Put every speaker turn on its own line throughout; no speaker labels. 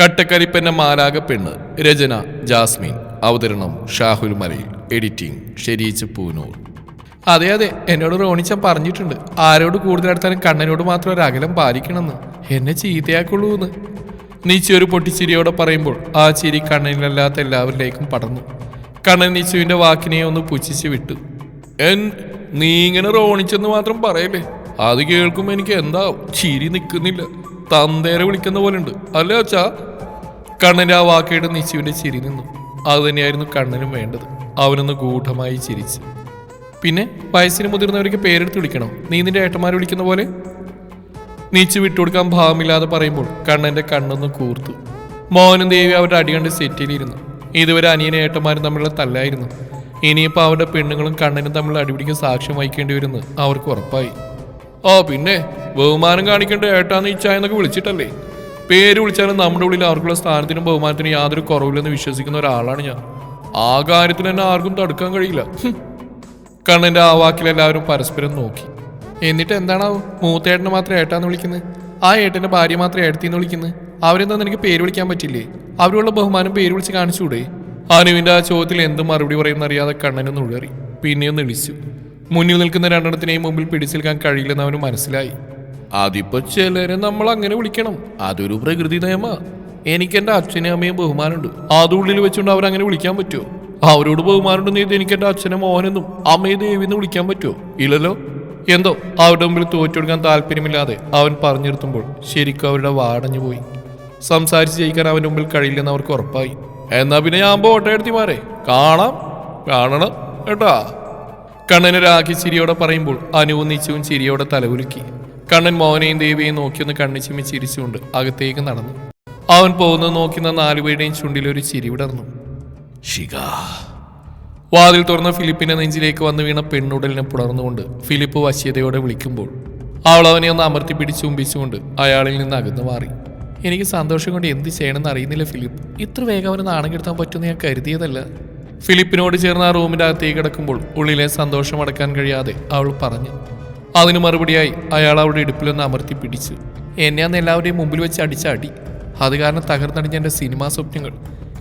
കട്ടക്കരിപ്പന്റെ മാലാക പെണ്ണ് രചന ജാസ്മിൻ. അവതരണം ഷാഹുൽ മലയിൽ. എഡിറ്റിംഗ് ഷെരീച്ച് പൂനൂർ. അതെ അതെ എന്നോട് റോണിച്ചൻ പറഞ്ഞിട്ടുണ്ട്. ആരോട് കൂടുതൽ അടുത്താലും കണ്ണനോട് മാത്രം ഒരു അകലം പാലിക്കണമെന്ന്. എന്നെ ചീത്തയാക്കുള്ളൂ എന്ന് നീച്ചു ഒരു പൊട്ടിച്ചിരിയോടെ പറയുമ്പോൾ ആ ചിരി കണ്ണനിലല്ലാത്ത എല്ലാവരിലേക്കും പടർന്നു. കണ്ണൻ നീച്ചുവിന്റെ വാക്കിനെ ഒന്ന് പുച്ഛിച്ച് വിട്ടു. എൻ നീ ഇങ്ങനെ റോണിച്ചെന്ന് മാത്രം പറയല്ലേ? അത് കേൾക്കുമ്പോൾ എനിക്ക് എന്താ ചിരി നിൽക്കുന്നില്ല തന്തേരെ വിളിക്കുന്ന പോലെ ഉണ്ട് അല്ലേ അച്ഛാ? കണ്ണന്റെ ആ വാക്കേട് നിശുവിന്റെ ചിരി നിന്നു. അതുതന്നെയായിരുന്നു കണ്ണനും വേണ്ടത്. അവനൊന്ന് ഗൂഢമായി ചിരിച്ച്. പിന്നെ വയസ്സിന് മുതിർന്നവർക്ക് പേരെടുത്ത് വിളിക്കണം. നീ നിന്റെ ഏട്ടന്മാരെ വിളിക്കുന്ന പോലെ? നീച്ചു വിട്ടുകൊടുക്കാൻ ഭാവമില്ലാതെ പറയുമ്പോൾ കണ്ണന്റെ കണ്ണൊന്ന് കൂർത്തു. മോഹനും ദേവി അവരുടെ അടികണ്ട് സെറ്റിലിരുന്നു. ഇതുവരെ അനിയനും ഏട്ടന്മാരും തമ്മിലുള്ള തല്ലായിരുന്നു. ഇനിയിപ്പോൾ അവരുടെ പെണ്ണുങ്ങളും കണ്ണനും തമ്മിലുള്ള അടിപിടിക്ക് സാക്ഷ്യം വഹിക്കേണ്ടി വരുമെന്ന് അവർക്ക് ഉറപ്പായി. ഓ പിന്നെ ബഹുമാനം കാണിക്കേണ്ട ഏട്ടാന്ന് ഇച്ചായെന്നൊക്കെ വിളിച്ചിട്ടല്ലേ? പേര് വിളിച്ചാലും നമ്മുടെ ഉള്ളിൽ ആർക്കുള്ള സ്ഥാനത്തിനും ബഹുമാനത്തിനും യാതൊരു കുറവില്ലെന്ന് വിശ്വസിക്കുന്ന ഒരാളാണ് ഞാൻ. ആ കാര്യത്തിൽ എന്നെ ആർക്കും തടുക്കാൻ കഴിയില്ല. കണ്ണന്റെ ആ വാക്കിൽ എല്ലാവരും പരസ്പരം നോക്കി. എന്നിട്ട് എന്താണ് മൂത്തേട്ടനെ മാത്രം ഏട്ടാന്ന് വിളിക്കുന്നത്? ആ ഏട്ടന്റെ ഭാര്യ മാത്രം ഏട്ടത്തിന്ന് വിളിക്കുന്നത്? അവരെന്താ നിനക്ക് പേര് വിളിക്കാൻ പറ്റില്ലേ? അവരുള്ള ബഹുമാനം പേര് വിളിച്ച് കാണിച്ചുകൂടെ അനുവിന്റെ ആ ചോദ്യത്തിൽ എന്ത് മറുപടി പറയുമെന്ന് അറിയാതെ കണ്ണനൊന്ന് ഉഴറി. പിന്നെയൊന്ന് ഇളിച്ചു മുന്നിൽ നിൽക്കുന്ന രണ്ടെണ്ണത്തിനെയും മുമ്പിൽ പിടിച്ചു നിൽക്കാൻ കഴിയില്ലെന്ന് അവന് മനസ്സിലായി. അതിപ്പോ ചിലരെ നമ്മൾ അങ്ങനെ വിളിക്കണം. അതൊരു പ്രകൃതി നിയമ എനിക്ക് എന്റെ അച്ഛനെയും അമ്മയും ബഹുമാനമുണ്ട്. അത് ഉള്ളിൽ വെച്ചുകൊണ്ട് അവരങ്ങനെ വിളിക്കാൻ പറ്റുമോ? അവരോട് ബഹുമാനമുണ്ടെന്ന് ചെയ്ത് എനിക്ക് എന്റെ അച്ഛനെ മോഹനെന്നും അമ്മയെ ദേവിന്ന് വിളിക്കാൻ പറ്റുമോ? ഇല്ലല്ലോ. എന്തോ? അവരുടെ മുമ്പിൽ തോറ്റെടുക്കാൻ താല്പര്യമില്ലാതെ അവൻ പറഞ്ഞിരുത്തുമ്പോൾ ശരിക്കും അവരുടെ വാടഞ്ഞു പോയി. സംസാരിച്ച് ജയിക്കാൻ അവന്റെ മുമ്പിൽ കഴിയില്ലെന്ന് അവർക്ക് ഉറപ്പായി. എന്നാ പിന്നെ ഞാൻ പോട്ടെ എടുത്തിമാരെ കാണാം. കാണണം. കേട്ടാ? കണ്ണന് രാഖി ചിരിയോടെ പറയുമ്പോൾ അനുവും നിച്ചവും ചിരിയോടെ തലകുലുക്കി. കണ്ണൻ മോഹനെയും ദേവിയെയും നോക്കിയൊന്ന് കണ്ണിച്ചിമ്മി ചിരിച്ചുകൊണ്ട് അകത്തേക്ക് നടന്നു. അവൻ പോകുന്നത് നോക്കുന്ന നാലുപേരുടെയും ചുണ്ടിൽ ഒരു ചിരി വിടർന്നു. ഷിക വാതിൽ തുറന്ന ഫിലിപ്പിന്റെ നെഞ്ചിലേക്ക് വന്നു വീണ പെണ്ണുടലിനെ പുണർന്നുകൊണ്ട് ഫിലിപ്പ് വശ്യതയോടെ വിളിക്കുമ്പോൾ അവൾ അവനെ ഒന്ന് അമർത്തി പിടിച്ച് ഉമ്പിച്ചുകൊണ്ട് അയാളിൽ നിന്ന് അകന്നു മാറി. എനിക്ക് സന്തോഷം കൊണ്ട് എന്ത് ചെയ്യണമെന്ന് അറിയുന്നില്ല ഫിലിപ്പ്. ഇത്ര വേഗം അവന് നാണം കെടുത്താൻ പറ്റുമെന്ന് ഞാൻ കരുതിയതല്ല. ഫിലിപ്പിനോട് ചേർന്ന് ആ റൂമിന്റെ അകത്തേക്ക് കിടക്കുമ്പോൾ ഉള്ളിലെ സന്തോഷം അടക്കാൻ കഴിയാതെ അവൾ പറഞ്ഞു. അതിന് മറുപടിയായി അയാൾ അവിടെ ഇടുപ്പിലൊന്ന് അമർത്തി പിടിച്ചു. എന്നെ അന്ന് എല്ലാവരുടെയും മുമ്പിൽ വെച്ച് അടിച്ചാടി. അത് കാരണം തകർന്നടിഞ്ഞ എന്റെ സിനിമാ സ്വപ്നങ്ങൾ.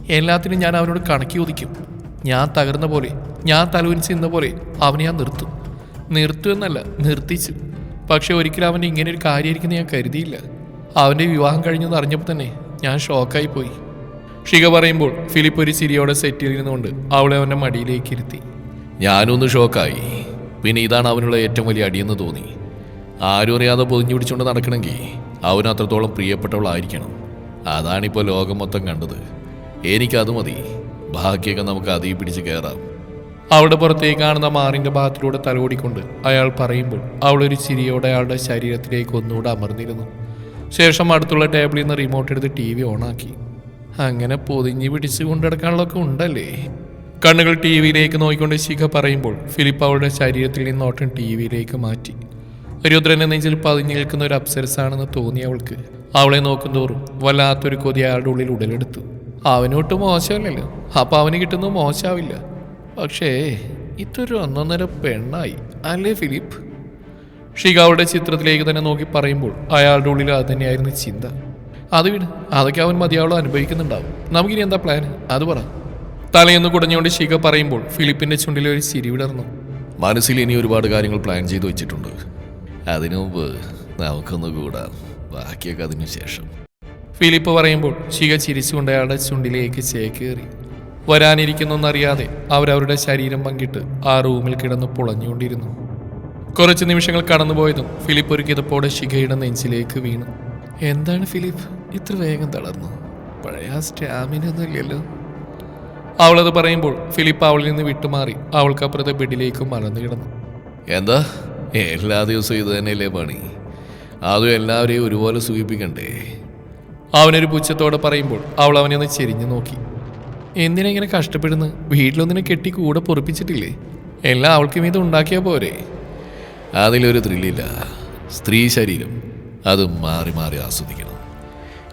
എല്ലാത്തിനും ഞാൻ അവനോട് കണക്കി ഒതുക്കും. ഞാൻ തകർന്ന പോലെ ഞാൻ തലവരിച്ച് നിന്ന പോലെ അവനെ ഞാൻ നിർത്തും. എന്നല്ല നിർത്തിച്ചു. പക്ഷെ ഒരിക്കലും അവന്റെ ഇങ്ങനെ ഒരു കാര്യമായിരിക്കും ഞാൻ കരുതിയില്ല. അവന്റെ വിവാഹം കഴിഞ്ഞെന്ന് അറിഞ്ഞപ്പോൾ തന്നെ ഞാൻ ഷോക്കായി പോയി. ഷിക പറയുമ്പോൾ ഫിലിപ്പ് ഒരു ചിരിയോടെ സെറ്റിൽ ഇരുന്നുകൊണ്ട് അവളെ അവന്റെ മടിയിലേക്ക് ഇരുത്തി. ഞാനൊന്ന് ഷോക്കായി. പിന്നെ ഇതാണ് അവനുള്ള ഏറ്റവും വലിയ അടിയെന്ന് തോന്നി. ആരും അറിയാതെ പൊതിഞ്ഞു പിടിച്ചുകൊണ്ട് നടക്കണമെങ്കിൽ അവന് അത്രത്തോളം പ്രിയപ്പെട്ടവളായിരിക്കണം. അതാണിപ്പോൾ ലോകം മൊത്തം കണ്ടത്. എനിക്കത് മതി. ബാക്കിയൊക്കെ നമുക്ക് അതീ പിടിച്ച് കയറാം. അവിടെ പുറത്തേക്ക് കാണുന്ന മാറിന്റെ ഭാഗത്തിലൂടെ തലോടിക്കൊണ്ട് അയാൾ പറയുമ്പോൾ അവളൊരു ചിരിയോടെ അയാളുടെ ശരീരത്തിലേക്ക് ഒന്നുകൂടെ അമർന്നിരുന്നു. ശേഷം അടുത്തുള്ള ടേബിളിൽ നിന്ന് റിമോട്ട് എടുത്ത് ടി വി ഓണാക്കി അങ്ങനെ പൊതിഞ്ഞ് പിടിച്ച് കൊണ്ടെടുക്കാനുള്ളതൊക്കെ ഉണ്ടല്ലേ? കണ്ണുകൾ ടി വിയിലേക്ക് നോക്കിക്കൊണ്ട് ശിഖ പറയുമ്പോൾ ഫിലിപ്പ് അവളുടെ ശരീരത്തിൽ നിന്ന് ടി വിയിലേക്ക് മാറ്റി. രുദ്രന്റെ നെഞ്ചിൽ പതിഞ്ഞു നിൽക്കുന്ന ഒരു അപ്സരസാണെന്ന് തോന്നി അവൾക്ക്. അവളെ നോക്കും തോറും വല്ലാത്തൊരു കൊതി അയാളുടെ ഉള്ളിൽ ഉടലെടുത്തു. അവനോട്ട് മോശമല്ലല്ലോ. അപ്പം അവന് കിട്ടുന്നത് മോശമാവില്ല പക്ഷേ ഇതൊരു ഒന്നൊന്നര പെണ്ണായി. അല്ലേ ഫിലിപ്പ്? ഷിക അവളുടെ ചിത്രത്തിലേക്ക് തന്നെ നോക്കി പറയുമ്പോൾ അയാളുടെ ഉള്ളിൽ അത് തന്നെയായിരുന്നു ചിന്ത. അത് വിട്. അതൊക്കെ അവൻ മതിയാവളം അനുഭവിക്കുന്നുണ്ടാവും. നമുക്കിനി എന്താ പ്ലാൻ അത് പറ. തലയൊന്ന് കുടഞ്ഞുകൊണ്ട് ശിഖ പറയുമ്പോൾ ഫിലിപ്പിന്റെ ചുണ്ടിൽ ഒരു ചിരി വിടർന്നു. മനസ്സിൽ ഇനി ഒരുപാട് കാര്യങ്ങൾ പ്ലാൻ ചെയ്തു വെച്ചിട്ടുണ്ട്. അതിനു മുമ്പ് നമുക്കൊന്ന് കൂടാം. ബാക്കിയൊക്കെ അതിനു ശേഷം. ഫിലിപ്പ് പറയുമ്പോൾ ശിഖ ചിരിച്ചുകൊണ്ട് അയാളുടെ ചുണ്ടിലേക്ക് ചേക്കേറി. വരാനിരിക്കുന്നൊന്നറിയാതെ അവരവരുടെ ശരീരം പങ്കിട്ട് ആ റൂമിൽ കിടന്ന് പുളഞ്ഞുകൊണ്ടിരുന്നു. കുറച്ച് നിമിഷങ്ങൾ കടന്നുപോയതും ഫിലിപ്പ് ഒരു കിതപ്പോടെ ശിഖയുടെ നെഞ്ചിലേക്ക് വീണു. എന്താണ് ഫിലിപ്പ്? ഇത്ര വേഗം തളർന്നു. പഴയ സ്റ്റാമിന ഒന്നും ഇല്ലല്ലോ അവളത് പറയുമ്പോൾ ഫിലിപ്പ് അവളിൽ നിന്ന് വിട്ടുമാറി. അവൾക്കപ്പുറത്തെ ബെഡിലേക്ക് മറന്നു കിടന്നു. എന്താ? എല്ലാ ദിവസവും ഇത് തന്നെയല്ലേ പണി? അതും എല്ലാവരെയും ഒരുപോലെ സൂചിപ്പിക്കണ്ടേ അവനൊരു പുച്ഛത്തോടെ പറയുമ്പോൾ അവൾ അവനെ ഒന്ന് ചെരിഞ്ഞു നോക്കി. എന്തിനാ ഇങ്ങനെ കഷ്ടപ്പെടുന്നു? വീട്ടിലൊന്നിനെ കെട്ടി കൂടെ പൊറിപ്പിച്ചിട്ടില്ലേ? എല്ലാം അവൾക്ക് മീത് ഉണ്ടാക്കിയാൽ പോരെ? അതിലൊരു ത്രില്ലില്ല. സ്ത്രീ ശരീരം. അത് മാറി മാറി ആസ്വദിക്കണം.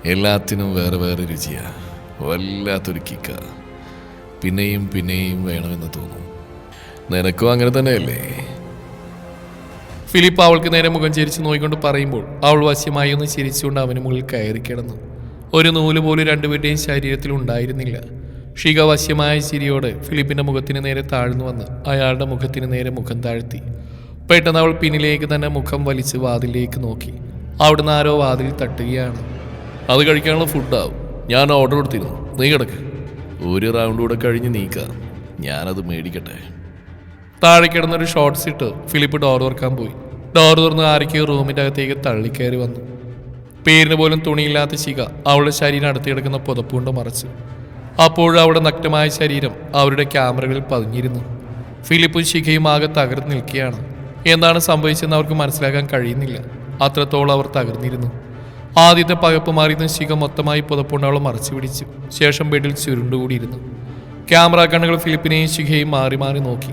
എല്ലാത്തിനും വേറെ വേറെ രുചിയാ. വല്ലാത്തൊരു കിക്ക. പിന്നെയും പിന്നെയും വേണമെന്ന് തോന്നും. നിനക്കും അങ്ങനെ തന്നെയല്ലേ? ഫിലിപ്പ് അവൾക്ക് നേരെ മുഖം ചിരിച്ചു നോയിക്കൊണ്ട് പറയുമ്പോൾ അവൾ വശ്യമായി ഒന്ന് ചിരിച്ചുകൊണ്ട് അവന് മുകളിൽ കയറി കിടന്നു. ഒരു നൂൽ പോലും രണ്ടുപേരുടെയും ശരീരത്തിൽ ഉണ്ടായിരുന്നില്ല. ഷിക വശ്യമായ ചിരിയോടെ ഫിലിപ്പിന്റെ മുഖത്തിന് നേരെ താഴ്ന്നു വന്ന് അയാളുടെ മുഖത്തിന് നേരെ മുഖം താഴ്ത്തി. പെട്ടെന്ന് അവൾ പിന്നിലേക്ക് തന്നെ മുഖം വലിച്ച് വാതിലേക്ക് നോക്കി. അവിടുന്ന് ആരോ വാതിൽ തട്ടുകയാണ്. അത് കഴിക്കാനുള്ള ഫുഡാവും ഞാൻ ഓർഡർ കൊടുത്തിരുന്നു. നീ കിടക്ക്. ഒരു റൗണ്ട് കൂടെ കഴിഞ്ഞ് നീക്കാം ഞാനത് മേടിക്കട്ടെ. താഴെ കിടന്നൊരു ഷോർട്ട്സ് ഇട്ട് ഫിലിപ്പ് ഡോർ തുറക്കാൻ പോയി. ഡോർ തുറന്ന് ആരൊക്കെയോ റൂമിന്റെ അകത്തേക്ക് തള്ളിക്കയറി വന്നു. പേരിന് പോലും തുണിയില്ലാത്ത ശിക അവളുടെ ശരീരം അടുത്ത് കിടക്കുന്ന പുതപ്പുകൊണ്ട് മറച്ചു. അപ്പോഴും അവളുടെ നഗ്നമായ ശരീരം അവരുടെ ക്യാമറകളിൽ പതിഞ്ഞിരുന്നു. ഫിലിപ്പും ശിഖയും ആകെ തകർന്നു നിൽക്കുകയാണ്. എന്താണ് സംഭവിച്ചതെന്ന് അവർക്ക് മനസ്സിലാക്കാൻ കഴിയുന്നില്ല. അത്രത്തോളം അവർ തകർന്നിരുന്നു. ആദ്യത്തെ പകപ്പ് മാറിയിരുന്ന ശിഖ മൊത്തമായി പുതപ്പുണ്ടാവളം മറച്ചു പിടിച്ചു. ശേഷം ബെഡിൽ ചുരുണ്ടുകൂടിയിരുന്നു. ക്യാമറ കണ്ണുകൾ ഫിലിപ്പിനെയും ശിഖയും മാറി മാറി നോക്കി.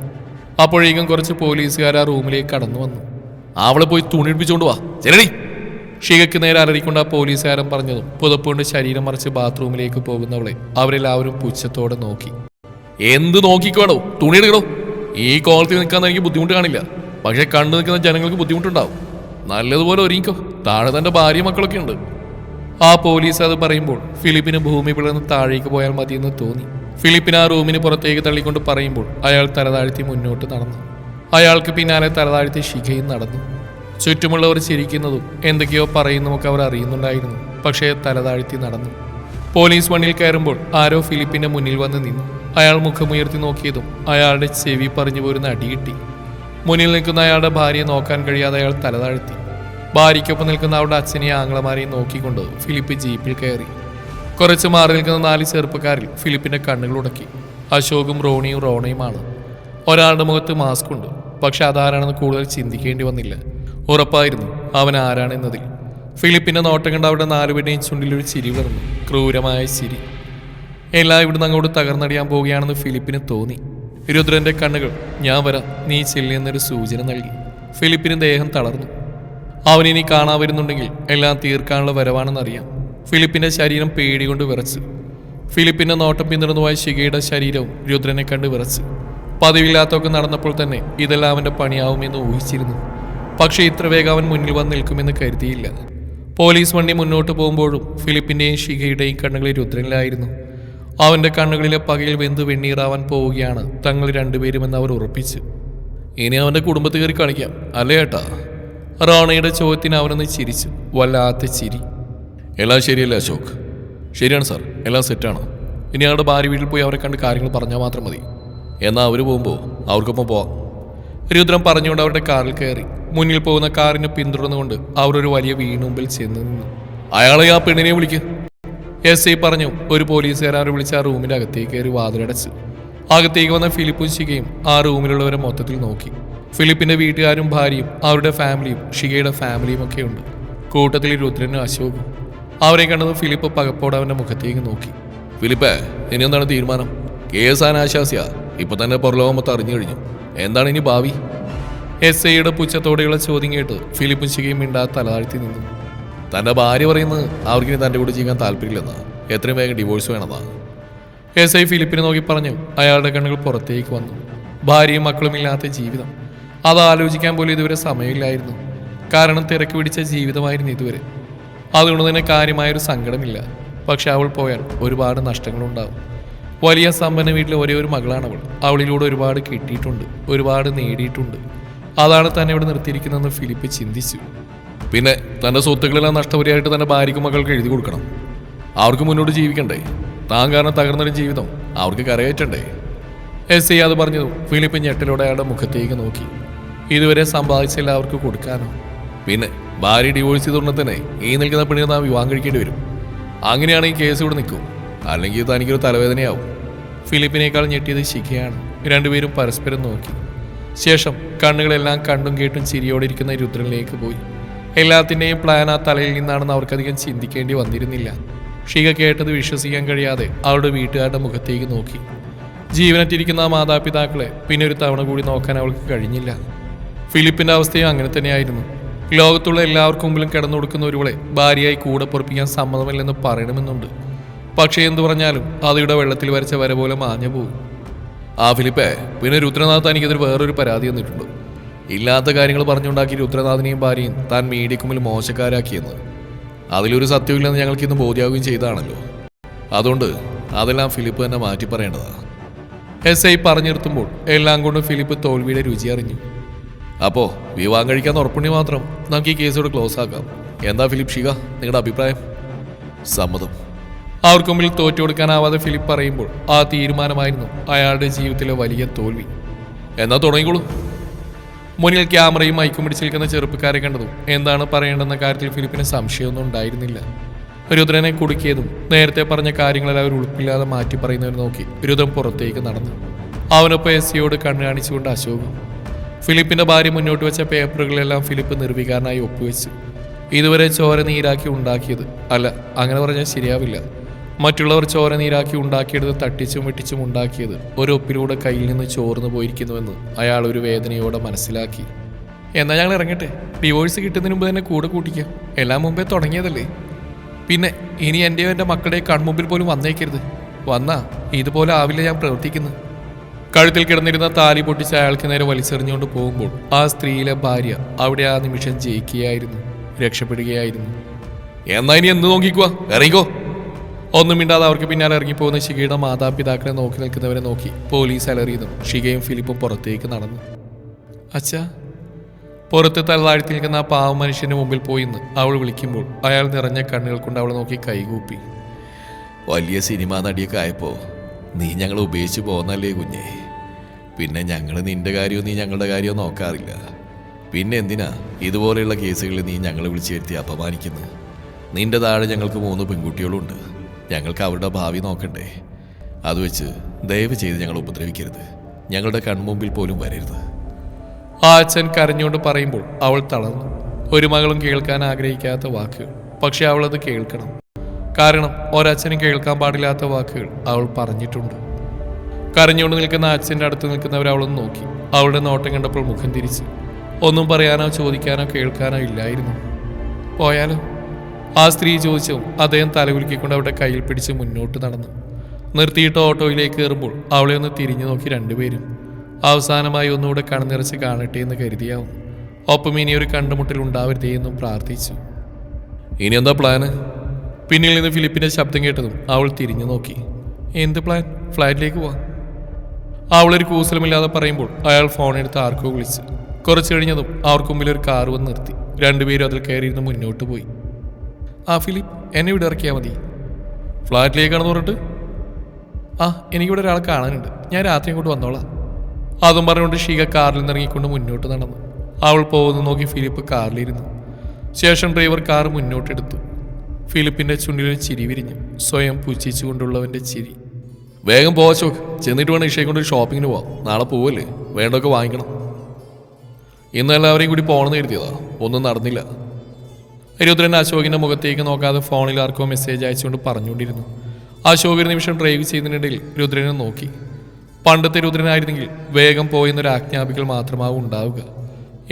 അപ്പോഴേക്കും കുറച്ച് പോലീസുകാർ ആ റൂമിലേക്ക് കടന്നു വന്നു. അവളെ പോയി തുണിപ്പിച്ചുകൊണ്ട് വാ. ചെല്ലടി. ഷികയ്ക്ക് നേരെ അലറിക്കൊണ്ട് ആ പോലീസുകാരൻ പറഞ്ഞതും പുതപ്പുകൊണ്ട് ശരീരം മറിച്ച് ബാത്റൂമിലേക്ക് പോകുന്നവളെ അവരെല്ലാവരും പുച്ഛത്തോടെ നോക്കി. എന്ത് നോക്കിക്കോടോ തുണി എടുക്കണോ? ഈ കോളത്തിൽ നിൽക്കാൻ എനിക്ക് ബുദ്ധിമുട്ട് കാണില്ല. പക്ഷെ കണ്ടു നിൽക്കുന്ന ജനങ്ങൾക്ക് ബുദ്ധിമുട്ടുണ്ടാവും. നല്ലതുപോലെ ഒരുങ്ങിക്കോ. താഴെ തന്റെ ഭാര്യ മക്കളൊക്കെ ഉണ്ട്. ആ പോലീസ് അത് പറയുമ്പോൾ ഫിലിപ്പിന് ഭൂമി പിളർന്ന് താഴേക്ക് പോയാൽ മതിയെന്ന് തോന്നി. ഫിലിപ്പിന് ആ റൂമിന് പുറത്തേക്ക് തള്ളിക്കൊണ്ട് പറയുമ്പോൾ അയാൾ തലതാഴ്ത്തി മുന്നോട്ട് നടന്നു. അയാൾക്ക് പിന്നാലെ തലതാഴ്ത്തി ശിഖയും നടന്നു. ചുറ്റുമുള്ളവർ ചിരിക്കുന്നതും എന്തൊക്കെയോ പറയുന്നതുമൊക്കെ അവർ അറിയുന്നുണ്ടായിരുന്നു. പക്ഷേ തലതാഴ്ത്തി നടന്നു. പോലീസ് വണ്ണിൽ കയറുമ്പോൾ ആരോ ഫിലിപ്പിന്റെ മുന്നിൽ വന്ന് നിന്നു. അയാൾ മുഖമുയർത്തി നോക്കിയതും അയാളുടെ ചെവി പറഞ്ഞു പോരുന്ന അടി കിട്ടി. മുന്നിൽ നിൽക്കുന്ന അയാളുടെ ഭാര്യയെ നോക്കാൻ കഴിയാതെ അയാൾ തലതാഴ്ത്തി ഭാര്യയ്ക്കൊപ്പം നിൽക്കുന്ന അവളുടെ അച്ഛനെയും ആംഗ്ലമാരെയും നോക്കിക്കൊണ്ട് ഫിലിപ്പ് ജീപ്പിൽ കയറി. കുറച്ച് മാറി നിൽക്കുന്ന നാല് ചെറുപ്പക്കാരിൽ ഫിലിപ്പിന്റെ കണ്ണുകൾ ഉടക്കി. അശോകും റോണിയും റോണയുമാണ്. ഒരാളുടെ മുഖത്ത് മാസ്ക് ഉണ്ട്. പക്ഷെ അതാരാണെന്ന് കൂടുതൽ ചിന്തിക്കേണ്ടി വന്നില്ല. ഉറപ്പായിരുന്നു അവൻ ആരാണെന്നതിൽ. ഫിലിപ്പിന്റെ നോട്ടം കണ്ട അവിടെ നാലുപേരുടെയും ചുണ്ടിലൊരു ചിരി വിളർന്നു. ക്രൂരമായ ചിരി. എല്ലാം ഇവിടുന്ന് അങ്ങോട്ട് തകർന്നടിയാൻ പോവുകയാണെന്ന് ഫിലിപ്പിന് തോന്നി. രുദ്രന്റെ കണ്ണുകൾ ഞാൻ വരാം. നീ ചെല്ലിയെന്നൊരു സൂചന നൽകി. ഫിലിപ്പിന് ദേഹം തളർന്നു. അവനിനി കാണാൻ വരുന്നുണ്ടെങ്കിൽ എല്ലാം തീർക്കാനുള്ള വരവാണെന്നറിയാം. ഫിലിപ്പിന്റെ ശരീരം പേടികൊണ്ട് വിറച്ചു. ഫിലിപ്പിന്റെ നോട്ടം പിന്തുടർന്നുപോയ ശികയുടെ ശരീരവും രുദ്രനെ കണ്ട് വിറച്ചു. പതിവില്ലാത്തൊക്കെ നടന്നപ്പോൾ തന്നെ ഇതെല്ലാം അവന്റെ പണിയാവുമെന്ന് ഊഹിച്ചിരുന്നു. പക്ഷേ ഇത്ര വേഗം അവൻ മുന്നിൽ വന്ന് നിൽക്കുമെന്ന് കരുതിയില്ല. പോലീസ് വണ്ടി മുന്നോട്ട് പോകുമ്പോഴും ഫിലിപ്പിന്റെയും ഷിഖയുടെയും കണ്ണുകളിൽ രുദ്രനിലായിരുന്നു. അവന്റെ കണ്ണുകളിലെ പകയിൽ വെന്ത് വെണ്ണീറാവാൻ പോവുകയാണ് തങ്ങൾ രണ്ടുപേരുമെന്ന് അവർ ഉറപ്പിച്ച്. ഇനി അവന്റെ കുടുംബത്തിൽ കയറി കാണിക്കാം അല്ലേ ഏട്ടാ? റാണയുടെ ചോദ്യത്തിന് അവനൊന്ന് ചിരിച്ചു വല്ലാത്ത ചിരി. എല്ലാം ശരിയല്ലേ അശോക്? ശരിയാണ് സാർ എല്ലാം സെറ്റാണ്. ഇനി അവരുടെ ഭാര്യ വീട്ടിൽ പോയി അവരെ കണ്ട് കാര്യങ്ങൾ പറഞ്ഞാൽ മാത്രം മതി. എന്നാൽ അവർ പോകുമ്പോൾ അവർക്കൊപ്പം പോവാം. രുദ്രം പറഞ്ഞുകൊണ്ട് അവരുടെ കാറിൽ കയറി. മുന്നിൽ പോകുന്ന കാറിനെ പിന്തുടർന്നുകൊണ്ട് അവർ ഒരു വലിയ വീണുമ്പിൽ ചെന്ന് നിന്നു. അയാളെ ആ പെണ്ണിനെ വിളിക്ക്. എസ് ഐ പറഞ്ഞു ഒരു പോലീസുകാരെ വിളിച്ച് ആ റൂമിന്റെ അകത്തേക്ക് കയറി വാതിലടച്ചു. അകത്തേക്ക് വന്ന ഫിലിപ്പും ശികയും ആ റൂമിലുള്ളവരെ മൊത്തത്തിൽ നോക്കി. ഫിലിപ്പിന്റെ വീട്ടുകാരും ഭാര്യയും അവരുടെ ഫാമിലിയും ഷികയുടെ ഫാമിലിയും ഒക്കെ ഉണ്ട്. കൂട്ടത്തിൽ രുദ്രനും അശോകും. അവരെ കണ്ടത് ഫിലിപ്പ് പകപ്പോടെ അവന്റെ മുഖത്തേക്ക് നോക്കി. ഫിലിപ്പ് ഇനിയൊന്നാണ് തീരുമാനം? കേസ് അനാശാസ്യ. ഇപ്പൊ തന്നെ പുറലോകം മൊത്തം അറിഞ്ഞു കഴിഞ്ഞു. എന്താണ് ഇനി ഭാവി? എസ് ഐയുടെ പുച്ഛത്തോടെയുള്ള ചോദ്യം കേട്ട് ഫിലിപ്പും ശികയും മിണ്ടാ തലതാഴ്ത്തി നിന്നു. തന്റെ ഭാര്യ പറയുന്നത് അവർക്കിനി തന്റെ കൂടെ ജീവിക്കാൻ താല്പര്യമില്ലെന്ന്. എത്രയും വേഗം ഡിവോഴ്സ് വേണമെന്നാണ് എസ് ഐ ഫിലിപ്പിനെ നോക്കി പറഞ്ഞു അയാളുടെ കണ്ണുകൾ പുറത്തേക്ക് വന്നു. ഭാര്യയും മക്കളും ഇല്ലാത്ത ജീവിതം. അത് ആലോചിക്കാൻ പോലും ഇതുവരെ സമയമില്ലായിരുന്നു. കാരണം തിരക്ക് പിടിച്ച ജീവിതമായിരുന്നു ഇതുവരെ. അതുകൊണ്ട് തന്നെ കാര്യമായൊരു സങ്കടമില്ല. പക്ഷെ അവൾ പോയാൽ ഒരുപാട് നഷ്ടങ്ങളുണ്ടാവും. വലിയ സമ്പന്ന വീട്ടിലെ ഒരേ ഒരു മകളാണ് അവൾ അവളിലൂടെ ഒരുപാട് കിട്ടിയിട്ടുണ്ട് ഒരുപാട് നേടിയിട്ടുണ്ട്. അതാണ് തന്നെ ഇവിടെ നിർത്തിയിരിക്കുന്നതെന്ന് ഫിലിപ്പ് ചിന്തിച്ചു. പിന്നെ തന്റെ സ്വത്തുക്കളെല്ലാം നഷ്ടപരിയായിട്ട് തന്റെ ഭാര്യയ്ക്കും മകൾക്ക് എഴുതി കൊടുക്കണം. അവർക്ക് മുന്നോട്ട് ജീവിക്കണ്ടേ? താൻ കാരണം തകർന്നൊരു ജീവിതം. അവർക്ക് കരയേറ്റണ്ടേ എസ് ഐ അത് പറഞ്ഞു ഫിലിപ്പ് ഞെട്ടലോടെ അയാളുടെ മുഖത്തേക്ക് നോക്കി. ഇതുവരെ സമ്പാദിച്ച എല്ലാവർക്കും കൊടുക്കാനോ? പിന്നെ ഭാര്യ ഡിവോഴ്സ് ചെയ്തുകൊണ്ട് തന്നെ ഈ നിൽക്കുന്ന പെണ്ണിനെ താൻ വിവാഹം കഴിക്കേണ്ടി വരും. അങ്ങനെയാണെങ്കിൽ കേസ് ഇവിടെ നിൽക്കും. അല്ലെങ്കിൽ തനിക്കൊരു തലവേദനയാവും. ഫിലിപ്പിനേക്കാൾ ഞെട്ടിയത് ശിഖയാണ്. രണ്ടുപേരും പരസ്പരം നോക്കി. ശേഷം കണ്ണുകളെല്ലാം കണ്ടും കേട്ടും ചിരിയോടെ ഇരിക്കുന്ന രുദ്രനിലേക്ക് പോയി. എല്ലാത്തിന്റെയും പ്ലാൻ ആ തലയിൽ നിന്നാണെന്ന് അവർക്കധികം ചിന്തിക്കേണ്ടി വന്നിരുന്നില്ല. ഷിക കേട്ടത് വിശ്വസിക്കാൻ കഴിയാതെ അവളുടെ വീട്ടുകാരുടെ മുഖത്തേക്ക് നോക്കി. ജീവനറ്റിരിക്കുന്ന ആ മാതാപിതാക്കളെ പിന്നെ ഒരു തവണ കൂടി നോക്കാൻ അവൾക്ക് കഴിഞ്ഞില്ല. ഫിലിപ്പിന്റെ അവസ്ഥയും അങ്ങനെ തന്നെയായിരുന്നു. ലോകത്തുള്ള എല്ലാവർക്കും മുമ്പിലും കിടന്നു കൊടുക്കുന്ന ഒരുവളെ ഭാര്യയായി കൂടെ പൊറപ്പിക്കാൻ സമ്മതമില്ലെന്ന് പറയണമെന്നുണ്ട്. പക്ഷേ എന്തു പറഞ്ഞാലും അതിയുടെ വെള്ളത്തിൽ വരച്ച വര പോലെ മാഞ്ഞു പോകും ആ ഫിലിപ്പേ പിന്നെ രുദ്രനാഥ് തനിക്കെതിരെ വേറൊരു പരാതി തന്നിട്ടുണ്ട്. ഇല്ലാത്ത കാര്യങ്ങൾ പറഞ്ഞുണ്ടാക്കി രുദ്രനാഥിനെയും ഭാര്യയും താൻ മീഡിയക്കുമ്പിൽ മോശക്കാരാക്കിയെന്ന്. അതിലൊരു സത്യമില്ലെന്ന് ഞങ്ങൾക്ക് ഇന്ന് ചെയ്താണല്ലോ അതുകൊണ്ട് അതെല്ലാം ഫിലിപ്പ് തന്നെ മാറ്റി പറയേണ്ടതാ. എസ് ഐ പറഞ്ഞു നിർത്തുമ്പോൾ എല്ലാം കൊണ്ടും ഫിലിപ്പ് തോൽവിയുടെ രുചി അറിഞ്ഞു. അപ്പോ വിവാഹം കഴിക്കാൻ ഉറപ്പുണ്ടി മാത്രം നമുക്ക് ഈ കേസോട് ക്ലോസ് ആക്കാം. എന്താ ഫിലിപ്പ് ഷിക നിങ്ങളുടെ അഭിപ്രായം? സമ്മതം. അവർക്ക് മുമ്പിൽ തോറ്റു കൊടുക്കാനാവാതെ ഫിലിപ്പ് പറയുമ്പോൾ ആ തീരുമാനമായിരുന്നു അയാളുടെ ജീവിതത്തിലെ വലിയ തോൽവി. എന്നാ തുടങ്ങിക്കോളൂ. മുന്നിൽ ക്യാമറയും മൈക്കും പിടിച്ച് നിൽക്കുന്ന ചെറുപ്പക്കാരെ കണ്ടതും എന്താണ് പറയേണ്ടെന്ന കാര്യത്തിൽ ഫിലിപ്പിന് സംശയമൊന്നും ഉണ്ടായിരുന്നില്ല. രുദ്രനെ കുടുക്കിയതും നേരത്തെ പറഞ്ഞ കാര്യങ്ങളെല്ലാം അവർ ഉളുപ്പില്ലാതെ മാറ്റി പറയുന്നവർ നോക്കി രുദ്രൻ പുറത്തേക്ക് നടന്നു. അവനൊപ്പം എസ് സിയോട് കണ്ണു കാണിച്ചുകൊണ്ട് അശോകം. ഫിലിപ്പിന്റെ ഭാര്യ മുന്നോട്ട് വെച്ച പേപ്പറുകളെല്ലാം ഫിലിപ്പ് നിർവികാരനായി ഒപ്പുവെച്ചു. ഇതുവരെ ചോര നീരാക്കി ഉണ്ടാക്കിയത് അല്ല അങ്ങനെ പറഞ്ഞാൽ ശരിയാവില്ല. മറ്റുള്ളവർ ചോര നീരാക്കി ഉണ്ടാക്കിയെടുത്ത് തട്ടിച്ചും വെട്ടിച്ചും ഉണ്ടാക്കിയത്. ഒരൊപ്പിലൂടെ കയ്യിൽ നിന്ന് ചോർന്നു പോയിരിക്കുന്നുവെന്ന് അയാൾ ഒരു വേദനയോടെ മനസ്സിലാക്കി. എന്നാൽ ഞങ്ങൾ ഇറങ്ങട്ടെ? ഡിവോഴ്സ് കിട്ടുന്നതിന് മുമ്പ് തന്നെ കൂടെ കൂട്ടിക്കാം. എല്ലാം മുമ്പേ തുടങ്ങിയതല്ലേ? പിന്നെ ഇനി എന്റെയോ എന്റെ മക്കളുടെ കൺമുമ്പിൽ പോലും വന്നേക്കരുത്. വന്നാ ഇതുപോലെ ആവില്ല ഞാൻ പ്രവർത്തിക്കുന്നു. കഴുത്തിൽ കിടന്നിരുന്ന താലി പൊട്ടിച്ച് അയാൾക്ക് നേരെ വലിച്ചെറിഞ്ഞുകൊണ്ട് പോകുമ്പോൾ ആ സ്ത്രീയിലെ ഭാര്യ അവിടെ ആ നിമിഷം ജയിക്കുകയായിരുന്നു രക്ഷപ്പെടുകയായിരുന്നു. എന്നാ ഇനി എന്ത് നോക്കിക്കുക ഇറങ്ങിക്കോ. ഒന്നും മിണ്ടാതെ അവർക്ക് പിന്നാലെ ഇറങ്ങിപ്പോകുന്ന ഷികയുടെ മാതാപിതാക്കളെ നോക്കി നിൽക്കുന്നവരെ നോക്കി പോലീസ് അലറിയതും ഷികയും ഫിലിപ്പും പുറത്തേക്ക് നടന്നു. അച്ഛാ പുറത്ത് തലതാഴ്ത്തി നിൽക്കുന്ന ആ പാവ മനുഷ്യന്റെ മുമ്പിൽ പോയി നിന്ന് അവൾ വിളിക്കുമ്പോൾ അയാൾ നിറഞ്ഞ കണ്ണുകൾ കൊണ്ട് അവളെ നോക്കി കൈകൂപ്പി. വലിയ സിനിമാ നടിയൊക്കെ ആയപ്പോ നീ ഞങ്ങളെ ഉപേക്ഷിച്ച് പോന്നല്ലേ കുഞ്ഞേ? പിന്നെ ഞങ്ങൾ നിന്റെ കാര്യവും നീ ഞങ്ങളുടെ കാര്യവും നോക്കാറില്ല. പിന്നെ എന്തിനാ ഇതുപോലെയുള്ള കേസുകളിൽ നീ ഞങ്ങളെ വിളിച്ചു വരുത്തി അപമാനിക്കുന്നു? നിന്റെ താഴെ ഞങ്ങൾക്ക് മൂന്ന് പെൺകുട്ടികളുണ്ട്. ഞങ്ങൾക്ക് അവരുടെ ഭാവി നോക്കണ്ടേ? അത് വെച്ച് ദയവ് ചെയ്ത് ഞങ്ങൾ ഉപദ്രവിക്കരുത്. ഞങ്ങളുടെ കൺമുമ്പിൽ പോലും വരരുത്. ആ അച്ഛൻ കരഞ്ഞുകൊണ്ട് പറയുമ്പോൾ അവൾ തളർന്നു. ഒരു മകളും കേൾക്കാൻ ആഗ്രഹിക്കാത്ത വാക്കുകൾ. പക്ഷെ അവൾ അത് കേൾക്കണം. കാരണം ഒരച്ഛനും കേൾക്കാൻ പാടില്ലാത്ത വാക്കുകൾ അവൾ പറഞ്ഞിട്ടുണ്ട്. കരഞ്ഞുകൊണ്ട് നിൽക്കുന്ന അച്ഛന്റെ അടുത്ത് നിൽക്കുന്നവർ അവളൊന്ന് നോക്കി. അവളുടെ നോട്ടം കണ്ടപ്പോൾ മുഖം തിരിച്ച്. ഒന്നും പറയാനോ ചോദിക്കാനോ കേൾക്കാനോ ഇല്ലായിരുന്നു. പോയാലോ? ആ സ്ത്രീ ചോദിച്ചു അദ്ദേഹം തലകുലുക്കിക്കൊണ്ട് അവരുടെ കയ്യിൽ പിടിച്ച് മുന്നോട്ട് നടന്നു. നിർത്തിയിട്ട് ഓട്ടോയിലേക്ക് കയറുമ്പോൾ അവളെ ഒന്ന് തിരിഞ്ഞു നോക്കി രണ്ടുപേരും. അവസാനമായി ഒന്നുകൂടെ കണ്ണുനിറച്ച് കാണട്ടെ എന്ന് കരുതിയാവും. ഒപ്പം ഇനി ഒരു കണ്ടുമുട്ടൽ ഉണ്ടാവരുതേ എന്നും പ്രാർത്ഥിച്ചു. ഇനി എന്താ പ്ലാന്? പിന്നിൽ നിന്ന് ഫിലിപ്പിന്റെ ശബ്ദം കേട്ടതും അവൾ തിരിഞ്ഞു നോക്കി. എന്ത് പ്ലാൻ? ഫ്ലാറ്റിലേക്ക് പോവാം. അവളൊരു കൂസലമില്ലാതെ പറയുമ്പോൾ അയാൾ ഫോൺ എടുത്ത് ആർക്കോ വിളിച്ച്. കുറച്ച് കഴിഞ്ഞതും അവർക്ക് മുമ്പിൽ ഒരു കാർ വന്ന് നിർത്തി. രണ്ടുപേരും അതിൽ കയറിയിരുന്ന് മുന്നോട്ട് പോയി. ആ ഫിലിപ്പ് എന്നെ ഇവിടെ ഇറക്കിയാൽ മതി. ഫ്ലാറ്റിലേക്കാണെന്ന് പറഞ്ഞിട്ട്? ആ എനിക്കിവിടെ ഒരാളെ കാണാനുണ്ട്. ഞാൻ രാത്രി ഇങ്ങോട്ട് വന്നോളാം. അതും പറഞ്ഞുകൊണ്ട് ഷീക കാറിൽ നിന്ന് ഇറങ്ങിക്കൊണ്ട് മുന്നോട്ട് നടന്നു. അവൾ പോകുന്നു നോക്കി ഫിലിപ്പ് കാറിലിരുന്നു. ശേഷം ഡ്രൈവർ കാർ മുന്നോട്ടെടുത്തു. ഫിലിപ്പിന്റെ ചുണ്ടിൽ ചിരി വിരിഞ്ഞു. സ്വയം പുച്ഛിച്ചുകൊണ്ടുള്ളവന്റെ ചിരി. വേഗം പോവാ ചോക്ക് ചെന്നിട്ട് വേണം ഇഷയെ കൊണ്ട് ഷോപ്പിങ്ങിന് പോവാം. നാളെ പോവല്ലേ? വേണ്ടൊക്കെ വാങ്ങിക്കണം. ഇന്ന് എല്ലാവരെയും കൂടി പോകണമെന്ന് കരുതിയതാ. ഒന്നും നടന്നില്ല. രുദ്രൻ അശോകിന്റെ മുഖത്തേക്ക് നോക്കാതെ ഫോണിൽ ആർക്കോ മെസ്സേജ് അയച്ചുകൊണ്ട് പറഞ്ഞുകൊണ്ടിരുന്നു. അശോക് ഒരു നിമിഷം ഡ്രൈവ് ചെയ്യുന്നതിനിടയിൽ രുദ്രനെ നോക്കി. പണ്ടത്തെ രുദ്രനായിരുന്നെങ്കിൽ വേഗം പോയെന്നൊരു ആജ്ഞാപിക്കൽ മാത്രമാവും ഉണ്ടാവുക.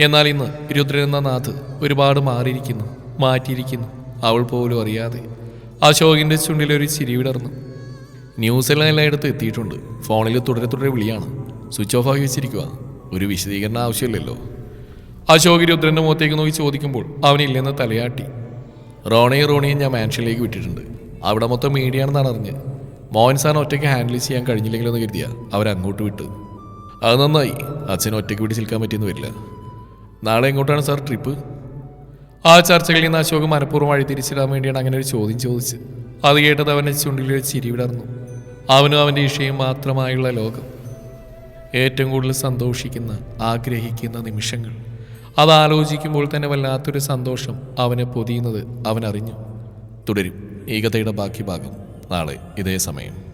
എന്നാൽ ഇന്ന് രുദ്രൻ എന്ന നാഥ് ഒരുപാട് മാറിയിരിക്കുന്നു മാറ്റിയിരിക്കുന്നു. അവൾ പോലും അറിയാതെ. അശോകിന്റെ ചുണ്ടിലൊരു ചിരി വിടർന്നു. ന്യൂസെല്ലാം എല്ലായിടത്തും എത്തിയിട്ടുണ്ട്. ഫോണിൽ തുടരെ തുടരെ വിളിയാണ്. സ്വിച്ച് ഓഫ് ആക്കി വെച്ചിരിക്കുക ഒരു വിശദീകരണം ആവശ്യമില്ലല്ലോ. അശോക് രുദ്രന്റെ മുഖത്തേക്ക് നോക്കി ചോദിക്കുമ്പോൾ അവനില്ലെന്ന് തലയാട്ടി. റോണയും റോണിയും ഞാൻ മാൻഷനിലേക്ക് വിട്ടിട്ടുണ്ട്. അവിടെ മൊത്തം മീഡിയ ആണെന്നാണ് അറിഞ്ഞ് മോഹൻ സാറിന് ഒറ്റയ്ക്ക് ഹാൻഡിൽ ചെയ്യാൻ കഴിഞ്ഞില്ലെങ്കിലെന്ന് കരുതിയ അവരങ്ങോട്ട് വിട്ടു അത് നന്നായി. അച്ഛന് ഒറ്റയ്ക്ക് വിട്ട് നിൽക്കാൻ പറ്റിയെന്ന് വരില്ല. നാളെ എങ്ങോട്ടാണ് സാർ ട്രിപ്പ് ആ ചർച്ചകളിൽ നിന്ന് അശോക് മനഃപൂർവം വഴി തിരിച്ചിടാൻ വേണ്ടിയാണ് അങ്ങനെ ഒരു ചോദ്യം ചോദിച്ച് അത് കേട്ടത് അവന്റെ ചുണ്ടിൽ ഒരു ചിരി വിടർന്നു. അവനും അവന്റെ ഇഷയും മാത്രമായുള്ള ലോകം. ഏറ്റവും കൂടുതൽ സന്തോഷിക്കുന്ന ആഗ്രഹിക്കുന്ന നിമിഷങ്ങൾ. അത് ആലോചിക്കുമ്പോൾ തന്നെ വല്ലാത്തൊരു സന്തോഷം അവനെ പൊതിയുന്നത് അവനറിഞ്ഞു. തുടരും. ഈ കഥയുടെ ബാക്കി ഭാഗം. നാളെ ഇതേ സമയം.